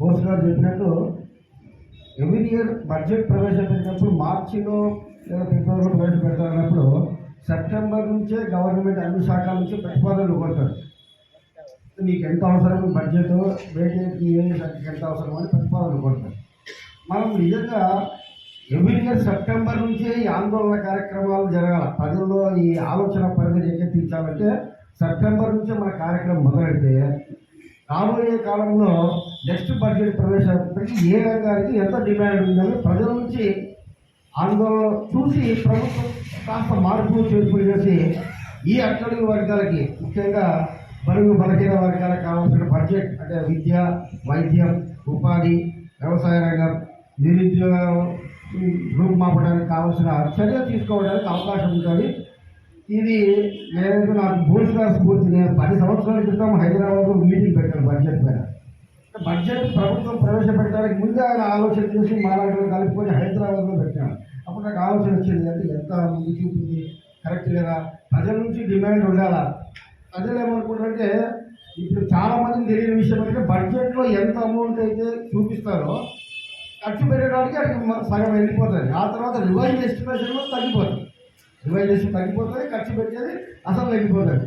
Post గారు చెప్పినట్టు every year budget ప్రవేశపెట్టినప్పుడు మార్చిలో లేదా ఫిబ్రవరిలో ప్రవేశపెడతారన్నప్పుడు సెప్టెంబర్ నుంచే గవర్నమెంట్ అన్ని శాఖల నుంచి ప్రతిపాదనలు కోరుతారు. నీకు ఎంత అవసరం బడ్జెట్ బడ్జెట్కి ఏ శాఖకి ఎంత అవసరం అని ప్రతిపాదనలు కోరుతారు. మనం నిజంగా ఎవ్రీ ఇయర్ సెప్టెంబర్ నుంచే ఈ ఆందోళన కార్యక్రమాలు జరగాల. ప్రజల్లో ఈ ఆలోచన పరిధిని ఎక్కెత్తించాలంటే సెప్టెంబర్ నుంచే మన కార్యక్రమం మొదలెడితే రాబోయే కాలంలో నెక్స్ట్ బడ్జెట్ ప్రవేశపెట్టి ఏ రంగానికి ఎంత డిమాండ్ ఉందని ప్రజల నుంచి ఆందోళన చూసి ప్రభుత్వం కాస్త మార్పు చేర్పులు చేసి ఈ అట్టడుగు వర్గాలకి ముఖ్యంగా బరువు బలహీన వర్గాలకు కావాల్సిన బడ్జెట్ అంటే విద్య వైద్యం ఉపాధి వ్యవసాయ రంగం నిరుద్యోగం రూపుమాపడానికి కావాల్సిన చర్యలు తీసుకోవడానికి అవకాశం ఉంటుంది. ఇది నేనైతే నాకు భూషణ స్ఫూర్తి నేను పది సంవత్సరాల క్రితం హైదరాబాద్లో మీటింగ్ పెట్టాను బడ్జెట్ పైన బడ్జెట్ ప్రభుత్వం ప్రవేశపెట్టడానికి ముందే ఆయన ఆలోచన చేసి మాలాటలు కలిపిపోయి హైదరాబాద్లో పెట్టాను. అప్పుడు నాకు ఆలోచన వచ్చింది అంటే ఎంత ముందు చూపుతుంది కరెక్ట్ కదా ప్రజల నుంచి డిమాండ్ ఉండాలా? ప్రజలు ఏమనుకుంటారంటే ఇప్పుడు చాలామందికి తెలియని విషయం అంటే బడ్జెట్లో ఎంత అమౌంట్ అయితే చూపిస్తారో ఖర్చు పెట్టడానికి అక్కడికి సగం వెళ్ళిపోతుంది. ఆ తర్వాత రివైజ్ ఎస్టిమేషన్లో తగ్గిపోతుంది రివైజ్ చేసి తగ్గిపోతుంది ఖర్చు పెట్టేది అసలు తగ్గిపోతుంది.